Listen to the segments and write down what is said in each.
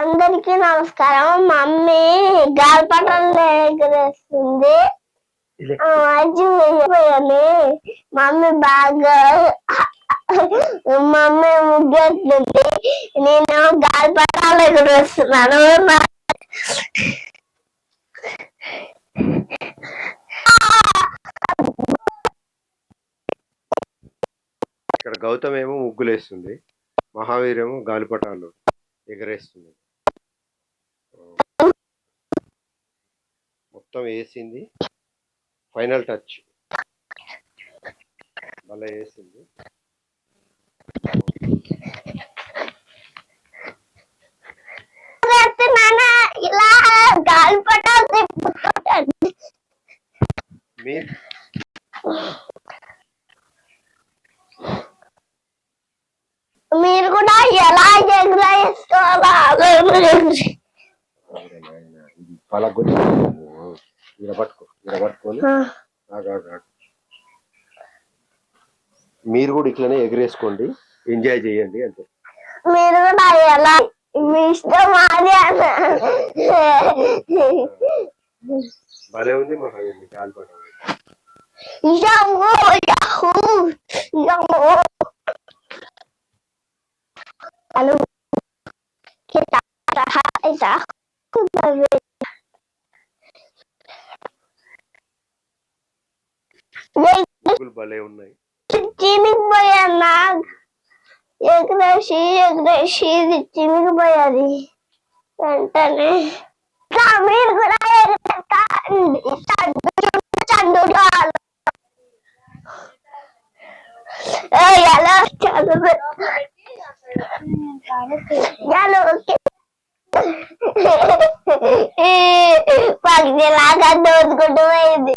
అందరికీ నమస్కారం. మమ్మీ గాలిపటాలు ఎగరేస్తుంది మమ్మీ బాగా మమ్మీ ముగ్గేస్తుంది నేను గాలిపటాలు ఎగరేస్తున్నాను ఇక్కడ గౌతమ్ ఏమో ముగ్గులేస్తుంది. మహావీర్ ఏమో గాలిపటాలు ఎగరేస్తుంది. మొత్తం వేసింది. Final touch. భలే వేసింది. మీరు? కూడా ఎలా ఎగరేసుకోవాలో అలా ఎగరేయండి. ఇక్కడ పట్టుకో ఇక్కడ పట్టుకొని ఆ. ఆగు, ఆగు, ఆగు. మీరు కూడా ఇట్లనే ఎగరేసుకోండి ఎంజాయ్ చేయండి అంతే. మీరు కూడా ఎలా? మీ ఇష్టం అన్న. భలే ఉంది యహూ హలో భలే ఉన్నాయి. చినిగిపోయా ఎగరేసి ఎగరేసి ఇది చినిగిపోయాది వెంటనే మీరు కూడా ఎలా చదువు పగిలాగా దోచుకుంటూ పోయింది.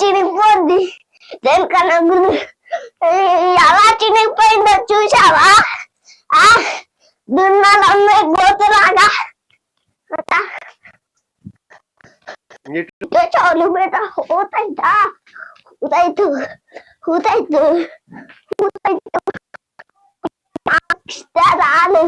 చినిగిపోద్ది దేనికన్నా గుంజు ఎలా చినిగిపోయిందో చూసావా ఆ దున్నాలమ్మే గోతులాగా అట్టా ఇటు ఇదే చాలు బేట హోతాయితా హూతాయితు హూతాయితు హూతాయితు రాను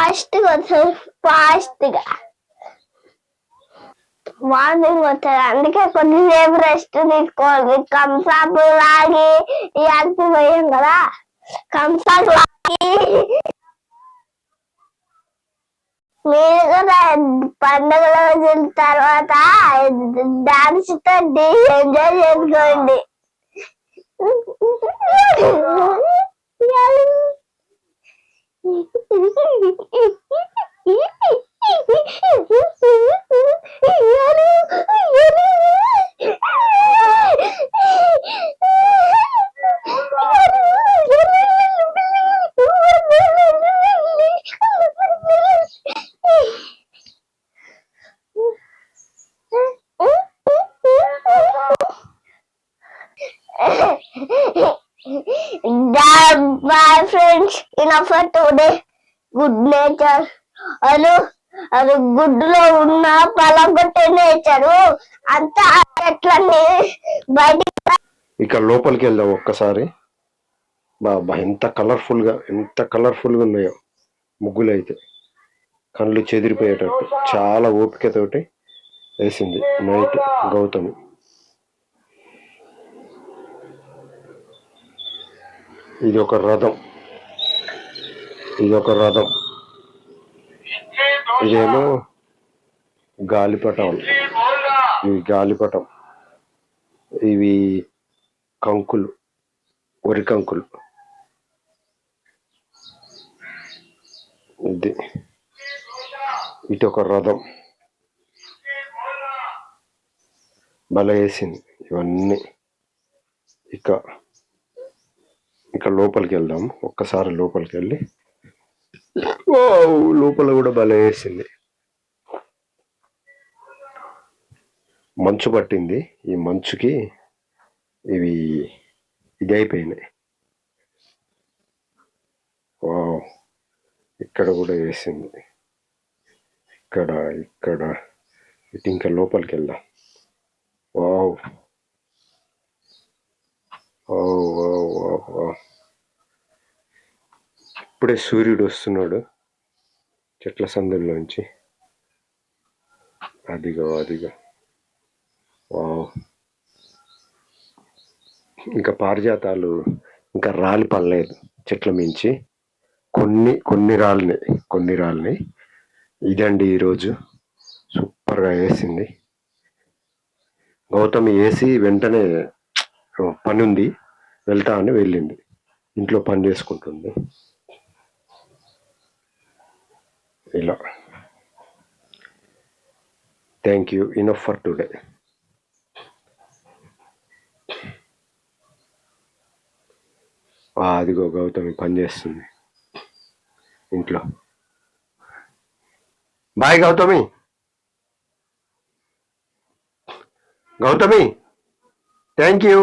ఫాస్ట్గా వస్తుంది ఫాస్ట్గా మార్నింగ్ వస్తుంది అందుకే కొద్దిసేపు రెస్ట్ తీసుకోవాలి. కంసాపు లాగి అలసిపోయాం కదా. కంసాపు లాగి. మీరు కూడా పండుగ రోజుల తర్వాత డాన్స్తో ఎంజాయ్ చేసుకోండి. Enough for today. Good nature. అను అది గుడ్డులో ఉన్న పలగొట్టే నేచరు. అంతా చెట్లన్నీ బయట ఇక్కడ లోపలికి వెళ్దాం ఒక్కసారి. బాబా ఎంత కలర్ఫుల్గా ఎంత కలర్ఫుల్గా ఉన్నాయో ముగ్గులు అయితే కళ్ళు చెదిరిపోయేటట్టు చాలా ఓపికతోటి వేసింది నైట్ గౌతమి. ఇది ఒక రథం. ఇది ఒక రథం. ఇదేమో గాలిపటం. ఇవి గాలిపటం. ఇవి కంకులు వరి కంకులు. ఇది. ఇటు ఒక రథం. బల వేసింది ఇవన్నీ. ఇక ఇక లోపలికి వెళ్దాం. ఒక్కసారి లోపలికి వెళ్ళి వావ్, లోపల కూడా భలే వేసింది. మంచు పట్టింది ఈ మంచుకి. ఇవి ఇది అయిపోయినాయి. వావ్. ఇక్కడ కూడా వేసింది. ఇక్కడ ఇక్కడ. ఇటు ఇంకా లోపలికి వెళ్దాం. Wow. Wow wow wow wow. ఇప్పుడే సూర్యుడు వస్తున్నాడు. చెట్ల సందుల్లోంచి. అదిగో అదిగో. వావ్. ఇంకా పారిజాతాలు ఇంకా రాలి పడలేదు చెట్ల మించి. కొన్ని కొన్ని రాళ్ళని కొన్ని రాళ్ళని ఇదండి ఈరోజు. సూపర్గా వేసింది. గౌతమి వేసి వెంటనే పని ఉంది వెళ్తా అని వెళ్ళింది. ఇంట్లో పని చేసుకుంటుంది. ఇలా thank you ah, enough for today అదిగో గౌతమి పనిచేస్తుంది ఇంట్లో. Bye Gautami. Gautami thank you